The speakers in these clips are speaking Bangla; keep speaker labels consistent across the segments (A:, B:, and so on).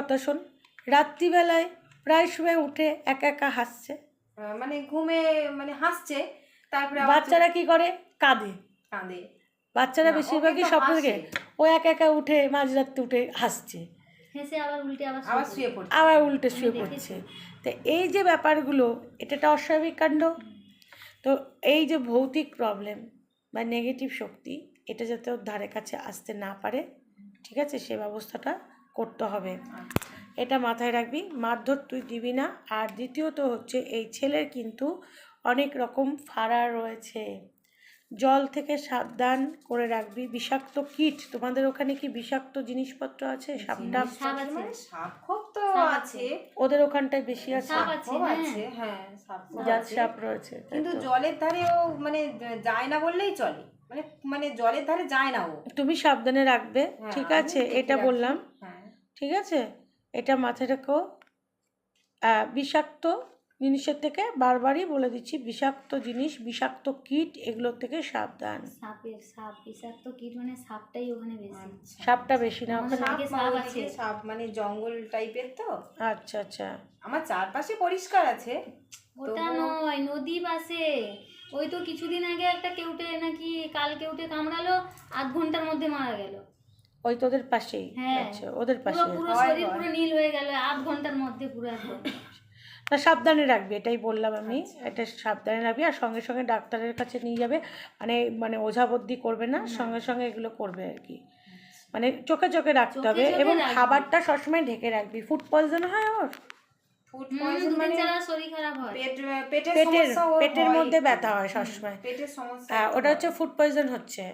A: কথা শোন। রাত্রিবেলায় প্রায় সময় উঠে একা একা হাসছে।
B: মানে ঘুমে মানে হাসছে তারপরে আবার
A: বাচ্চারা কি করে? কাঁদে।
B: কাঁদে।
A: বাচ্চারা বেশিরভাগই স্বপ্ন দেখে ও একা একা উঠে মাঝরাত্রে উঠে হাসছে।
C: হেসে আবার উল্টে আবার
B: আবার
C: শুয়ে
B: শুয়ে পড়ছে।
A: আবার উল্টে শুয়ে পড়ছে। তো এই যে ব্যাপারগুলো এটা একটা অস্বাভাবিক কাণ্ড? তো এই যে ভৌতিক প্রবলেম বা নেগেটিভ শক্তি এটা যাতে ওর ধারে কাছে আসতে না পারে ঠিক আছে? সে ব্যবস্থাটা করতে হবে। এটা মাথায় রাখবি মারধর তুই দিবি না। আর দ্বিতীয়ত হচ্ছে এই ছেলের কিন্তু অনেক রকম ফাড়া রয়েছে। জল থেকে সাবধান করে রাখবি। বিষাক্ত কীট তোমাদের ওখানে কি বিষাক্ত জিনিসপত্র আছে? সাপটা
C: সাপ আছে।
B: সাপ খোপ তো আছে।
A: ওদের ওখানটায় বেশি আছে।
C: সাপ আছে, হ্যাঁ।
B: হ্যাঁ সাপ
A: জাত সাপ রয়েছে
B: কিন্তু? জলের ধারেও মানে যায় না বললেই চলে। মানে মানে জলের ধারে যায় না ও।
A: তুমি সাবধানে রাখবে
B: হ্যাঁ,
A: ঠিক আছে? এটা বললাম।
B: হ্যাঁ।
A: ঠিক আছে? এটা মাথায় রেখো। বিষাক্ত জিনিসের থেকে বারবারই বলে দিচ্ছি বিষাক্ত জিনিস বিষাক্ত কীট এগুলোর থেকে সাবধান।
C: সাপের সাপ বিষাক্ত কীট মানে সাপটাই ওখানে বেশি।
B: আচ্ছা।
A: সাপটা বেশি না ওখানে
B: সাপ মানে
C: আছে।
B: সাপ মানে জঙ্গল টাইপের তো।
A: আচ্ছা আচ্ছা।
B: আমার চারপাশে পরিষ্কার আছে।
C: ওটা নয় নদী পাশে ওই তো কিছুদিন আগে একটা কেউটে নাকি কাল কেউটে কামড়ালো আধ ঘণ্টার মধ্যে মারা গেল।
A: ওই তোদের পাশেই
C: হ্যাঁ।
A: আচ্ছা ওদের পাশে
C: পুরো শরীর পুরো নীল হয়ে গেল আধ ঘণ্টার মধ্যে পুরো একদম।
A: না সাবধানে রাখবি এটাই বললাম আমি।
B: আচ্ছা।
A: এটা সাবধানে রাখবি আর সঙ্গে সঙ্গে ডাক্তারের কাছে নিয়ে যাবে। মানে মানে ওঝাবদ্দি করবে না সঙ্গে সঙ্গে এগুলো করবে আর কি। মানে চোখে চোখে রাখতে হবে এবং খাবারটা সবসময় ঢেকে রাখবি। ফুড পয়জন হয় ওর
B: মানে
C: শরীর খারাপ হয়।
B: পেটের
A: পেটের
B: সমস্যা ওর
A: পেটের মধ্যে ব্যথা হয় সবসময়। হ্যাঁ, ওটা হচ্ছে ফুড পয়জন হচ্ছে।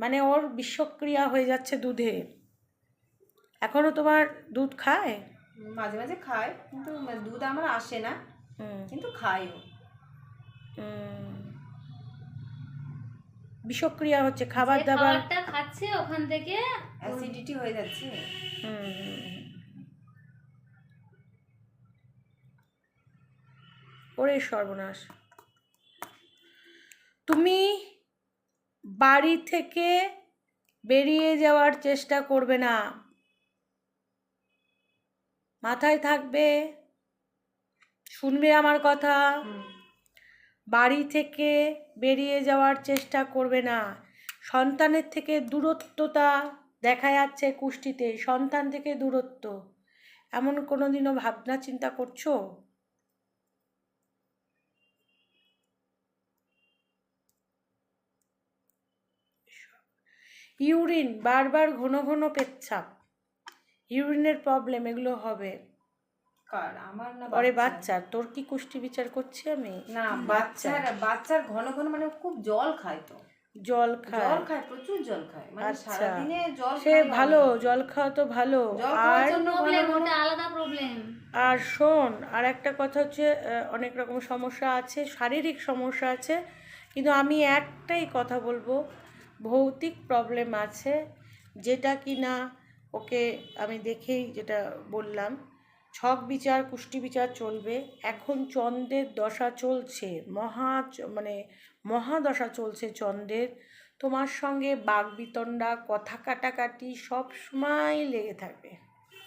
A: মানে ওর বিষক্রিয়া হয়ে যাচ্ছে দুধে। এখনও তোমার দুধ খায়?
B: মাঝে মাঝে খায় কিন্তু দুধ আমার আসে না
A: হুম,
B: কিন্তু খায়
A: বিষক্রিয়া হচ্ছে খাবার দাবার
C: খাচ্ছে ওখান থেকে
B: অ্যাসিডিটি হয়ে যাচ্ছে।
A: ওরে সর্বনাশ। তুমি বাড়ি থেকে বেরিয়ে যাওয়ার চেষ্টা করবে না। মাথায় থাকবে, শুনবে আমার কথা। বাড়ি থেকে বেরিয়ে যাওয়ার চেষ্টা করবে না। সন্তানের থেকে দূরত্বতা দেখা যাচ্ছে কুষ্টিতে। সন্তান থেকে দূরত্ব। এমন কোনো দিনও ভাবনা চিন্তা করছ? ইউরিন বারবার ঘন ঘন পেচ্ছাপ। ইউরিনের প্রবলেম এগুলো হবে।
B: কার? আমার না
A: পরে
B: বাচ্চার?
A: তোর কি কুষ্টি বিচার করছি আমি?
B: না বাচ্চার বাচ্চার ঘন ঘন মানে খুব জল খায় তো।
A: জল খায়।
B: জল খায় প্রচুর জল খায়। মানে
A: আচ্ছা।
B: জল
A: সে ভালো জল খাওয়া তো ভালো। আর
C: আলাদা প্রবলেম
A: আর শোন আর একটা কথা হচ্ছে অনেক রকম সমস্যা আছে শারীরিক সমস্যা আছে কিন্তু আমি একটাই কথা বলব ভৌতিক প্রবলেম আছে যেটা কি না ওকে আমি দেখেই যেটা বললাম। ছক বিচার কুষ্টি বিচার চলবে। এখন চন্দ্রের দশা চলছে মহা মানে মহাদশা চলছে চন্দ্রের। তোমার সঙ্গে বাগবিতণ্ডা কথা কাটাকাটি সব সময় লেগে থাকবে।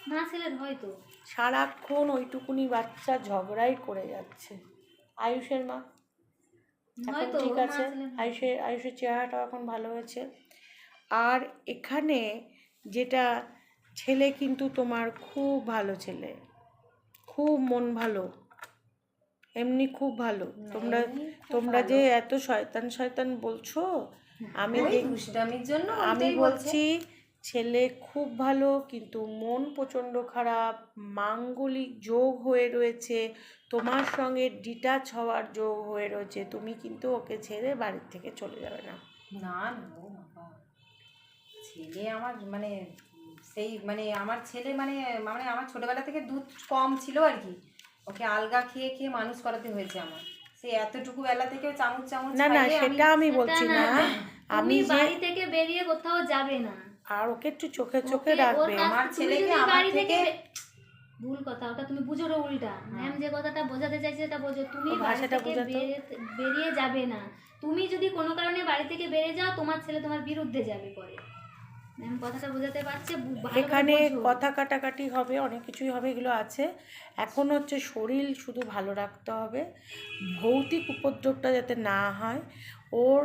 C: মা ছেলের হয়তো
A: সারাক্ষণ ওইটুকুনি বাচ্চা ঝগড়াই করে যাচ্ছে। আয়ুষের মা এখন ঠিক আছে। আয়ুষের আয়ুষের চেহারাটাও এখন ভালো হয়েছে। আর এখানে যেটা ছেলে কিন্তু তোমার খুব ভালো ছেলে। খুব মন ভালো। এমনি খুব ভালো। তোমরা তোমরা যে এত শয়তান শয়তান বলছো আমি
B: জন্য
A: আমি
B: বলছে।
A: ছেলে খুব ভালো কিন্তু মন প্রচণ্ড খারাপ মাঙ্গলিক যোগ হয়ে রয়েছে তোমার সঙ্গে ডিটাচ হওয়ার যোগ হয়ে রয়েছে তুমি কিন্তু ওকে ছেড়ে বাড়ির থেকে চলে যাবে না।
B: না বাবা। ছেলে আমার মানে সেই মানে আমার ছেলে মানে মানে আমার ছোটবেলা থেকে দুধ কম ছিল আর কি। ওকে আলগা খেয়ে খেয়ে মানুষ করাতে হয়েছে আমার। সে এতটুকু বেলা থেকে চামচ চামচ
A: না না সেটা আমি বলছি না।
C: না।
A: আমি
C: বাড়ি থেকে বেরিয়ে কোথাও যাবে না।
A: আর ওকে একটু চোখে চোখে রাখবে।
B: আমার ছেলেকে আমার
C: থেকে ভুল কথা ওটা তুমি বুঝো না উল্টা। ম্যাম যে কথাটা বোঝাতে চাইছে সেটা বোঝো। তুমি বাড়ি থেকে বেরিয়ে- যাবে না। তুমি যদি কোনো কারণে বাড়ি থেকে বেরিয়ে যাও তোমার ছেলে তোমার বিরুদ্ধে যাবে পরে। ম্যাম কথাটা বোঝাতে পারছে
A: এখানে। কথা কাটাকাটি হবে অনেক কিছুই হবে এগুলো আছে। এখন হচ্ছে শরীর শুধু ভালো রাখতে হবে। ভৌতিক উপদ্রবটা যাতে না হয় ওর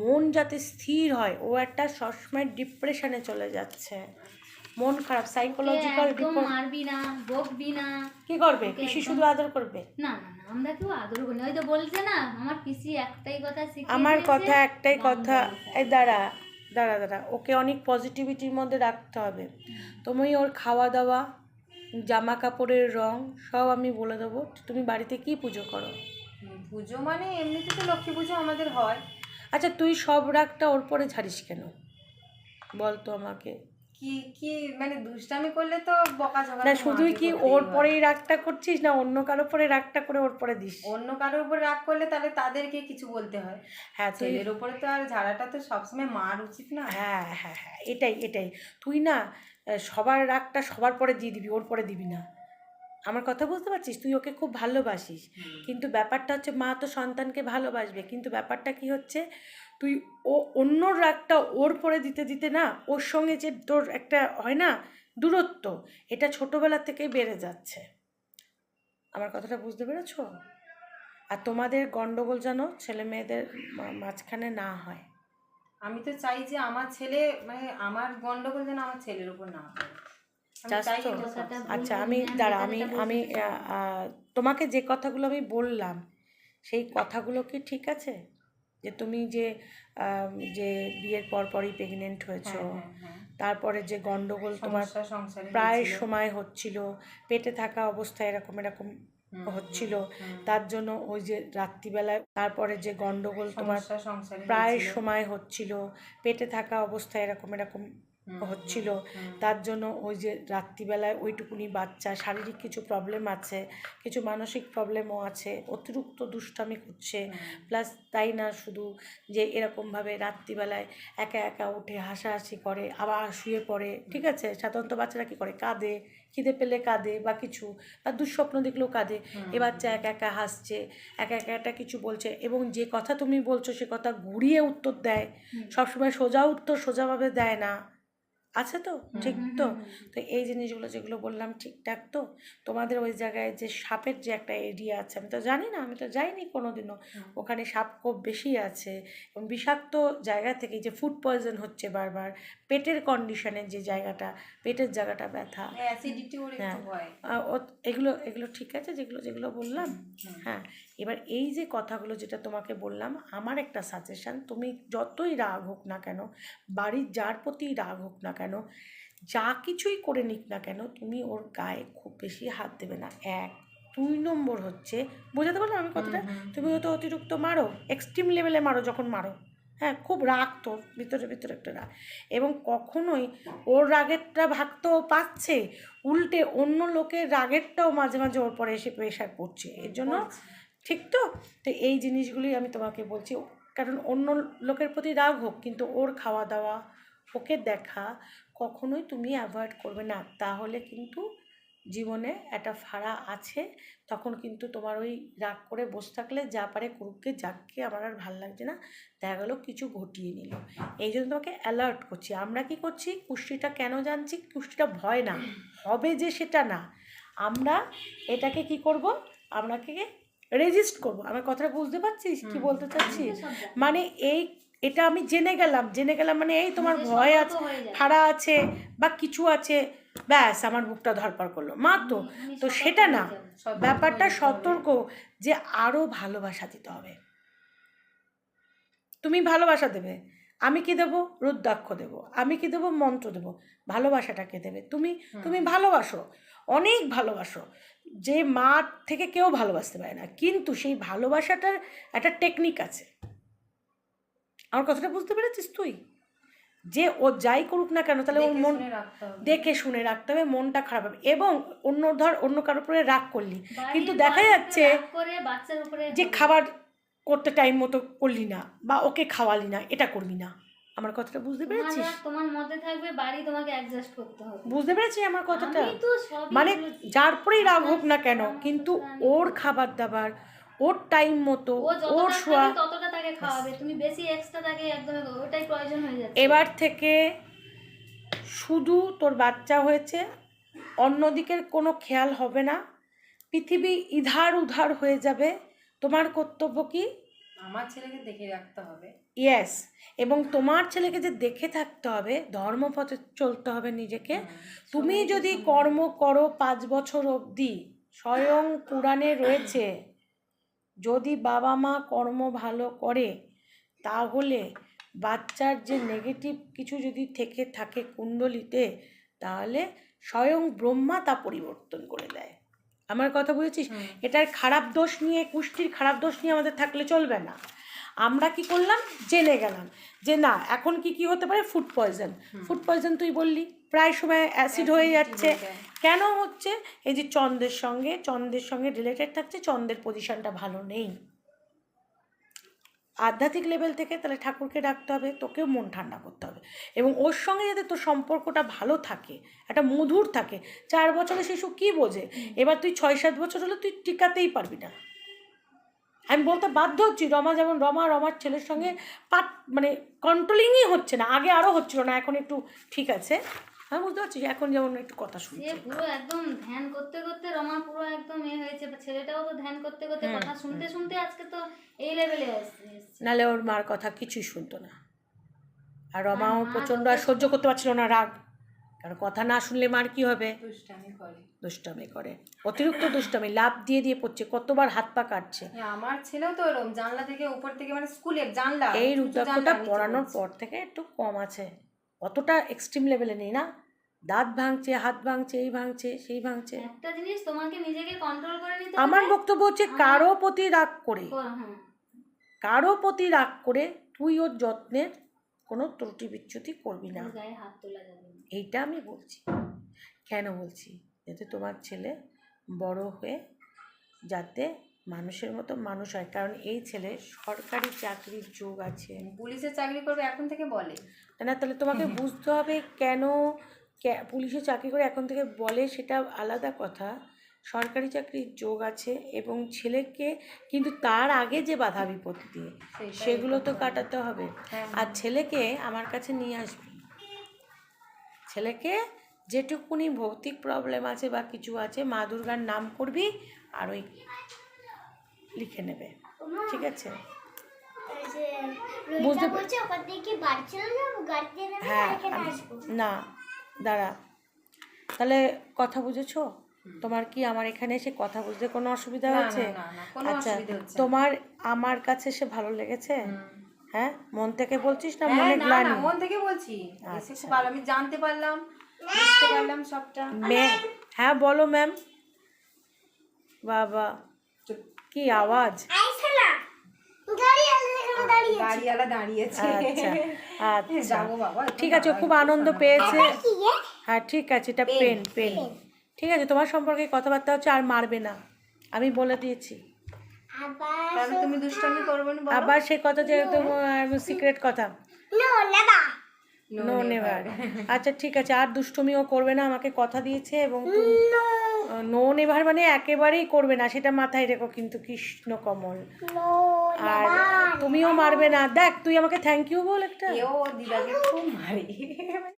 A: মন যাতে স্থির হয় ও একটা সবসময় ডিপ্রেশনে চলে যাচ্ছে। মন খারাপ সাইকোলজিক্যাল
C: মারবি না বকবি না।
A: কি করবে? পিসি শুধু আদর করবে?
C: না না আমরা কেউ আদর করি ওই তো বলছে না আমার পিসি একটাই কথা শিখিয়ে
A: আমার কথা একটাই কথা। এই দাঁড়া দাঁড়া দাঁড়া ওকে অনেক পজিটিভিটির মধ্যে রাখতে হবে। তুমি ওর খাওয়া দাওয়া জামা কাপড়ের রং সব আমি বলে দেবো। তুমি বাড়িতে কি পুজো করো?
B: পুজো মানে এমনিতে তো লক্ষ্মী পুজো আমাদের হয়।
A: আচ্ছা তুই সব রাগটা ওর পরে ঝাড়িস কেন? বল তো আমাকে।
B: কি কি মানে দুষ্টামি করলে তো বকা ঝগড়া
A: না শুধুই কি ওর পরেই রাগটা করছিস না অন্য কারও পরে রাগটা করে ওর পরে দিস?
B: অন্য কারোর উপর রাগ করলে তাহলে তাদেরকে কিছু বলতে হয়।
A: হ্যাঁ
B: ছেলের উপরে তো আর ঝাড়াটা তো সবসময় মার উচিত না।
A: হ্যাঁ হ্যাঁ হ্যাঁ এটাই এটাই। তুই না সবার রাগটা সবার পরে দিয়ে দিবি ওর পরে দিবি না। আমার কথা বুঝতে পারছিস? তুই ওকে খুব ভালোবাসিস। কিন্তু ব্যাপারটা হচ্ছে মা তো সন্তানকে ভালোবাসবে। কিন্তু ব্যাপারটা কি হচ্ছে? তুই ও অন্য রাগটা ওর পরে দিতে দিতে না ওর সঙ্গে যে তোর একটা হয় না দূরত্ব এটা ছোটোবেলা থেকেই বেড়ে যাচ্ছে। আমার কথাটা বুঝতে পেরেছ? আর তোমাদের গণ্ডগোল যেন ছেলে মেয়েদের মাঝখানে না হয়।
B: আমি তো চাই যে আমার ছেলে মানে আমার গণ্ডগোল যেন আমার ছেলের উপর না হয়।
A: চাস তো? আচ্ছা আমি দাঁড়া আমি আমি তোমাকে যে কথাগুলো আমি বললাম সেই কথাগুলো কি ঠিক আছে? যে তুমি যে যে বিয়ের পর পরই প্রেগনেন্ট হয়েছো
B: হ্যাঁ, হ্যাঁ, হ্যাঁ।
A: তারপরে যে গন্ডগোল তোমার প্রায় সময় হচ্ছিল পেটে থাকা অবস্থায় এরকম এরকম হচ্ছিল তার জন্য ওই যে রাত্রিবেলায় তারপরে যে গন্ডগোল তোমার প্রায় সময় হচ্ছিল পেটে থাকা অবস্থায় এরকম এরকম হচ্ছিল। তার জন্য ওই যে রাত্রিবেলায় ওইটুকুনি বাচ্চা শারীরিক কিছু প্রবলেম আছে কিছু মানসিক প্রবলেমও আছে অতিরিক্ত দুষ্টামি করছে প্লাস তাই না শুধু যে এরকমভাবে রাত্রিবেলায় একা একা উঠে হাসাহাসি করে আবার শুয়ে পড়ে ঠিক আছে? সাধারণত বাচ্চারা কী করে? কাঁদে খিদে পেলে কাঁদে বা কিছু বা দুঃস্বপ্ন দেখলেও কাঁদে। এ বাচ্চা একা একা হাসছে একা একা একটা কিছু বলছে এবং যে কথা তুমি বলছো সে কথা ঘুরিয়ে উত্তর দেয়। সবসময় সোজা উত্তর সোজাভাবে দেয় না। আছে তো? ঠিক তো। তো এই জিনিসগুলো যেগুলো বললাম ঠিকঠাক তো? তোমাদের ওই জায়গায় যে সাপের যে একটা এরিয়া আছে আমি তো জানি না আমি তো যাইনি কোনো দিনও ওখানে সাপ খুব বেশি আছে এবং বিষাক্ত জায়গা থেকে যে ফুড পয়জন হচ্ছে বারবার পেটের কন্ডিশনের যে জায়গাটা পেটের জায়গাটা ব্যথা। হ্যাঁ। ও- এগুলো এগুলো ঠিক আছে যেগুলো যেগুলো বললাম? হ্যাঁ এবার এই যে কথাগুলো যেটা তোমাকে বললাম আমার একটা সাজেশন তুমি যতই রাগ হোক না কেন বাড়ির যার প্রতি রাগ হোক না কেন যা কিছুই করে নিক না কেন তুমি ওর গায়ে খুব বেশি হাত দেবে না। এক দুই নম্বর হচ্ছে বোঝাতে পারলাম আমি কথাটা? তুমি হয়তো অতিরিক্ত মারো এক্সট্রিম লেভেলে মারো যখন মারো। হ্যাঁ খুব রাগ তো ভিতরে ভিতরে একটা রাগ। এবং কখনোই ওর রাগেরটা ভাগ তো পাচ্ছে উল্টে অন্য লোকের রাগেরটাও মাঝে মাঝে ওর পরে এসে প্রেশার পড়ছে। এর জন্য ঠিক তো? তো এই জিনিসগুলি আমি তোমাকে বলছি কারণ অন্য লোকের প্রতি রাগ হোক কিন্তু ওর খাওয়া দাওয়া ওকে দেখা কখনোই তুমি অ্যাভয়েড করবে না। তাহলে কিন্তু জীবনে একটা ফাড়া আছে তখন কিন্তু তোমার ওই রাগ করে বসে থাকলে যা পারে করুককে যাককে আমার আর ভালো লাগছে না দেখা গেলো কিছু ঘটিয়ে নিল। এই জন্য তোমাকে অ্যালার্ট করছি। আমরা কি করছি? কুষ্টিটা কেন জানছি? কুষ্টিটা ভয় না। হবে যে সেটা না। আমরা এটাকে কি করব? আমরাকে রেজিস্ট করব। আমার কথাটা বুঝতে পারছিস? কি বলতে চাচ্ছি। মানে এই এটা আমি জেনে গেলাম জেনে গেলাম মানে এই তোমার ভয় আছে। ফাড়া আছে বা কিছু আছে ব্যাস আমার বুকটা ধরপার করল। মা তো তো সেটা না ব্যাপারটা। সতর্ক যে আরও ভালোবাসা দিতে হবে। তুমি ভালোবাসা দেবে আমি কি দেবো? রুদ্রাক্ষ দেবো আমি কি দেবো? মন্ত্র দেবো। ভালোবাসাটাকে দেবে? তুমি তুমি ভালোবাসো অনেক ভালোবাসো যে মা থেকে কেউ ভালোবাসতে পারে না কিন্তু সেই ভালোবাসাটার একটা টেকনিক আছে। আমার কথাটা বুঝতে পেরেছিস তুই? যে ও যাই করুক না কেন তাহলে ওর মন। দেখে শুনে রাখতে হবে মনটা খারাপ হবে। এবং অন্য ধর অন্য কারোর উপরে রাগ করলি। কিন্তু দেখা যাচ্ছে যে খাবার করতে টাইম মতো করলি না বা ওকে খাওয়ালি না এটা করবি না। আমার কথাটা বুঝতে পেরেছিস?
C: তোমার মধ্যে থাকবে বাড়ি তোমাকে অ্যাডজাস্ট করতে হবে।
A: বুঝতে পেরেছিস আমার কথাটা? মানে যার পরেই রাগ হোক না কেন কিন্তু ওর খাবার দাবার ওর টাইম মতো ওর শোয়া
C: খাওয়াবে তুমি বেশি এক্সট্রা তাকে একদম ওটাই প্রয়োজন হয়ে যাচ্ছে।
A: এবার থেকে শুধু তোর বাচ্চা হয়েছে অন্যদিকের কোনো খেয়াল হবে না। পৃথিবী ইধার উধার হয়ে যাবে। তোমার কর্তব্য কি?
B: আমার ছেলেকে দেখে রাখতে হবে।
A: ইয়েস এবং তোমার ছেলেকে যে দেখে থাকতে হবে ধর্মপথে চলতে হবে নিজেকে তুমি যদি কর্ম করো পাঁচ বছর অবধি স্বয়ং পুরাণে রয়েছে যদি বাবা মা কর্ম ভালো করে তাহলে বাচ্চার যে নেগেটিভ কিছু যদি থেকে থাকে কুণ্ডলিতে তাহলে স্বয়ং ব্রহ্মা তা পরিবর্তন করে দেয়। আমার কথা বুঝেছিস? এটার খারাপ দোষ নিয়ে কুষ্টির খারাপ দোষ নিয়ে আমাদের থাকলে চলবে না। আমরা কি করলাম? জেনে গেলাম যে না এখন কি কি হতে পারে? ফুড পয়জন ফুড পয়জন তুই বললি প্রায় সময় অ্যাসিড হয়ে যাচ্ছে। কেন হচ্ছে? এই যে চন্দ্রের সঙ্গে চন্দ্রের সঙ্গে রিলেটেড থাকছে চন্দ্রের পজিশনটা ভালো নেই। আধ্যাত্মিক লেভেল থেকে তাহলে ঠাকুরকে ডাকতে হবে তোকেও মন ঠান্ডা করতে হবে। এবং ওর সঙ্গে যাতে তোর সম্পর্কটা ভালো থাকে একটা মধুর থাকে চার বছরের শিশু কি বোঝে? এবার তুই ছয় সাত বছর হলে তুই টিকাতেই পারবি না। আমি বলতে বাধ্য হচ্ছি রমা যেমন রমা রমার ছেলের সঙ্গে পাট মানে কন্ট্রোলিংই হচ্ছে না আগে আরও হচ্ছিল না এখন একটু ঠিক আছে। আমি বুঝতে পারছি এখন যেমন একটু কথা শুনছে।
C: পুরো একদম ধ্যান করতে করতে রমা পুরো একদম এ হয়েছে ছেলেটাও তো ধ্যান করতে করতে কথা শুনতে শুনতে আজকে তো এই লেভেলে এসছে
A: নালে ওর মার কথা কিছুই শুনতো না। আর রমাও
C: মা
A: প্রচণ্ড আর সহ্য করতে পারছিল না রাগ কারণ কথা না শুনলে মার কি হবে?
B: দুষ্টামি করে।
A: অতিরিক্ত দুষ্টামি লাভ দিয়ে দিয়ে পড়ছে কতবার হাত পা কাটছে।
B: হ্যাঁ, আমার ছেলেও তো এরকম জানলা থেকে উপর থেকে মানে স্কুলে জানলা
A: এই রুদ্রাক্ষটা পড়ানোর পর থেকে একটু কম আছে। অতটা এক্সট্রিম লেভেলে নেই না? দাঁত ভাঙছে হাত ভাঙছে এই ভাঙছে সেই ভাঙছে।
C: একটা জিনিস তোমাকে নিজেকে কন্ট্রোল করে নিতে
A: আমার বক্তব্য হচ্ছে কারও প্রতি রাগ করে।
C: হ্যাঁ
A: কারও প্রতি রাগ করে তুই ওর যত্নের কোনো ত্রুটি বিচ্যুতি করবি না।
C: গায়ে হাত তোলা যাবে। না
A: এইটা আমি বলছি। কেন বলছি? যাতে তোমার ছেলে বড় হয়ে যাতে মানুষের মতো মানুষ হয়। কারণ এই ছেলে সরকারি চাকরির যোগ আছে।
B: পুলিশের চাকরি করবে এখন থেকে বলে।
A: না তাহলে তোমাকে বুঝতে হবে কেন পুলিশে চাকরি করে এখন থেকে বলে সেটা আলাদা কথা। সরকারি চাকরির যোগ আছে এবং ছেলেকে কিন্তু তার আগে যে বাধা বিপত্তি সেগুলো তো কাটাতে হবে।
B: হ্যাঁ।
A: আর ছেলেকে আমার কাছে নিয়ে আসবি। ছেলেকে যেটুকুনি ভৌতিক প্রবলেম আছে বা কিছু আছে মা দুর্গার নাম করবি আর ওই লিখে নেবে। ঠিক আছে? বুঝতে হ্যাঁ না দাঁড়া। তাহলে কথা বুঝেছ? তোমার কি আমার এখানে এসে কথা বুঝতে কোনো অসুবিধা
B: কোনো
A: আচ্ছা। তোমার আমার কাছে এসে ভালো লেগেছে। হ্যাঁ মন থেকে বলছিস না
B: হ্যাঁ,
A: মনে গ্লানি?
B: না, মন থেকে বলছি। এসে
A: আচ্ছা।
B: খুব ভালো আমি জানতে পারলাম বুঝতে পারলাম সবটা।
A: ম্যাম হ্যাঁ বলো ম্যাম বাবা কি আওয়াজ? আচ্ছা আচ্ছা। ঠিক আছে খুব আনন্দ পেয়েছে। হ্যাঁ ঠিক আছে এটা
B: পেন,
A: পেন। ঠিক আছে তোমার সম্পর্কে কথাবার্তা হচ্ছে আর মারবে না। আমি বলে দিয়েছি।
B: তাহলে তুমি দুষ্টামি করবে না
A: আবার সেই কথা যে তোমার সিক্রেট কথা।
D: নো নেবা
B: No,
A: নো
B: never.
A: নেভার আচ্ছা ঠিক আছে আর দুষ্টুমিও করবে না আমাকে কথা দিয়েছে এবং
D: নো
A: নো নেভার মানে একেবারেই করবে না সেটা মাথায় রেখো কিন্তু কৃষ্ণ কমল আর তুমিও মারবে না। দেখ তুই আমাকে থ্যাংক ইউ বল একটা।
B: দিদাকে খুব মারে।